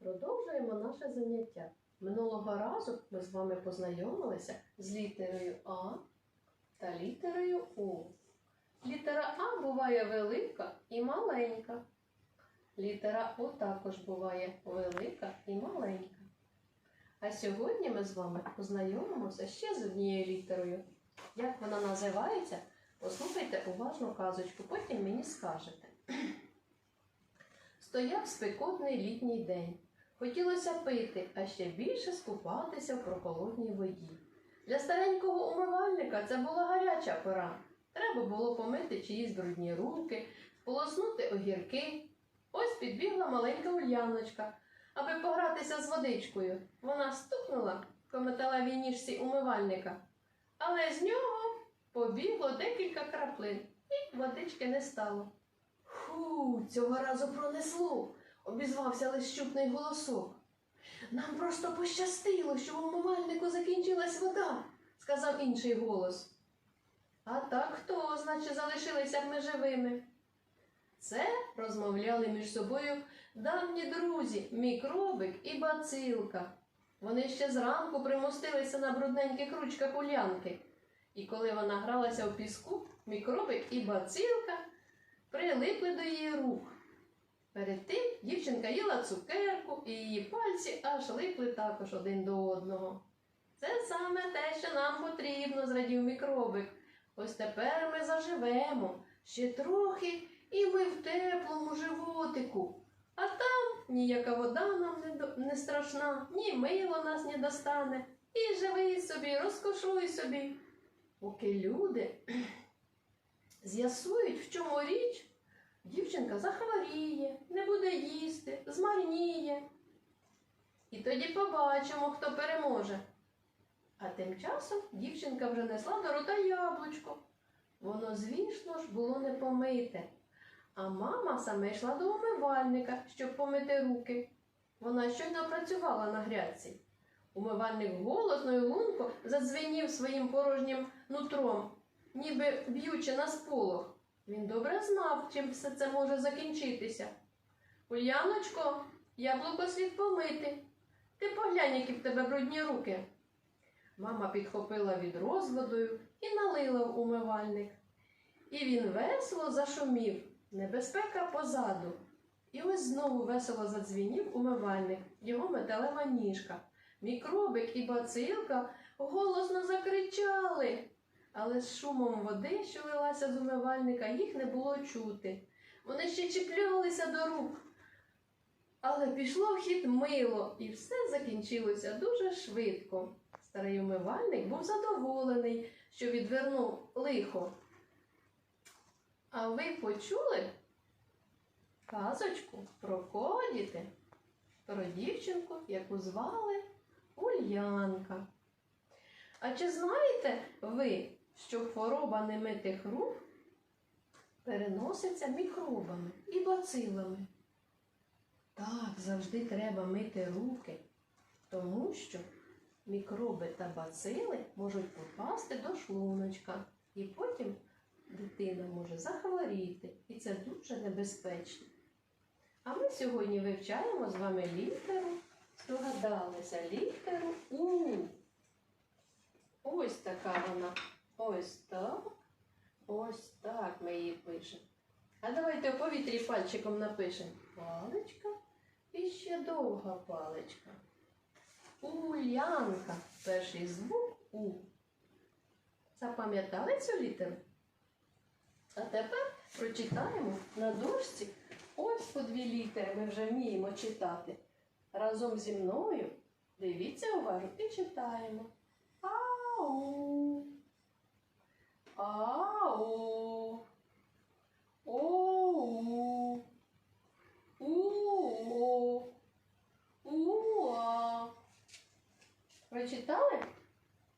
Продовжуємо наше заняття. Минулого разу ми з вами познайомилися з літерою А та літерою У. Літера А буває велика і маленька. Літера У також буває велика і маленька. А сьогодні ми з вами познайомимося ще з однією літерою. Як вона називається? Послухайте уважно казочку, потім мені скажете. Стояв спекотний літній день. Хотілося пити, а ще більше скупатися в прохолодній воді. Для старенького умивальника це була гаряча пора. Треба було помити чиїсь брудні руки, полоснути огірки. Ось підбігла маленька Ульяночка, аби погратися з водичкою. Вона стукнула по металевій ніжці умивальника, але з нього побігло декілька краплин, і водички не стало. Фу, цього разу пронесло, обізвався лищупний голосок. Нам просто пощастило, що в умивальнику закінчилась вода, сказав інший голос. А так хто, значить, залишилися б ми живими? Це розмовляли між собою давні друзі, мікробик і бацилка. Вони ще зранку примостилися на брудненьких ручках улянки. І коли вона гралася у піску, мікробик і бацилка прилипли до її рук. Перед тим дівчинка їла цукерку, і її пальці аж липли також один до одного. Це саме те, що нам потрібно, зрадів мікробик. Ось тепер ми заживемо ще трохи, і ми в теплому животику. А там ніяка вода нам не, до- не страшна, ні мило нас не достане. І живи собі, розкошуй собі. Поки люди з'ясують, в чому річ, дівчинка захворіє, не буде їсти, змарніє. І тоді побачимо, хто переможе. А тим часом дівчинка вже несла до рота яблучко. Воно, звісно ж, було не помите. А мама саме йшла до умивальника, щоб помити руки. Вона щойно працювала на грядці. Умивальник голосно і лунко задзвенів своїм порожнім нутром, ніби б'ючи на сполох. Він добре знав, чим все це може закінчитися. Ульяночко, яблуко слід помити. Ти поглянь, які в тебе брудні руки. Мама підхопила відро з водою і налила в умивальник. І він весело зашумів, небезпека позаду. І ось знову весело задзвінів умивальник, його металева ніжка. Мікробик і бацилка голосно закричали. Але з шумом води, що лилася з умивальника, їх не було чути. Вони ще чіплялися до рук. Але пішло в хід мило, і все закінчилося дуже швидко. Старий умивальник був задоволений, що відвернув лихо. А ви почули казочку про кого діти? Про дівчинку, яку звали Ульянка. А чи знаєте ви, що хвороба немитих рук переноситься мікробами і бацилами? Так, завжди треба мити руки, тому що мікроби та бацили можуть попасти до шлуночка, і потім дитина може захворіти, і це дуже небезпечно. А ми сьогодні вивчаємо з вами літеру, здогадалися, літеру У. Ось така вона. Ось так. Ось так ми її пишемо. А давайте у повітрі пальчиком напишемо. Паличка і ще довга паличка. Улянка. Перший звук У. Запам'ятали цю літеру? А тепер прочитаємо на дошці ось по дві літери. Ми вже вміємо читати. Разом зі мною дивіться уважно і читаємо. Ау. Ау. Оу. У. Уа. Прочитали?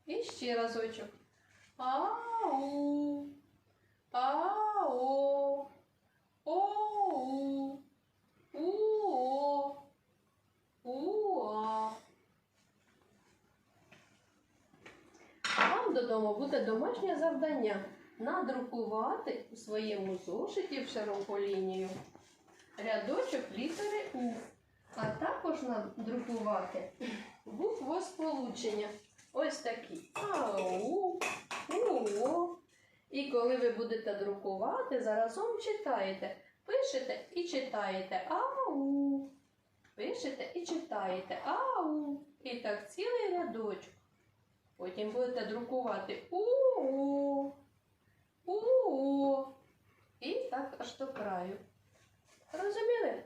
І ще разочок. Ау. Ао. Оу. Уо. Уа. А додому буде домашнє завдання надрукувати у своєму зошиті в широку лінію рядочок літери У, а також можна друкувати буквосполучення. Ось такі. Ау, у. І коли ви будете друкувати, заразом читаєте. Пишете і читаєте ау. Пишете і читаєте ау. І так цілий рядочок. Потім будете друкувати у. У. І так аж до краю. Розуміли?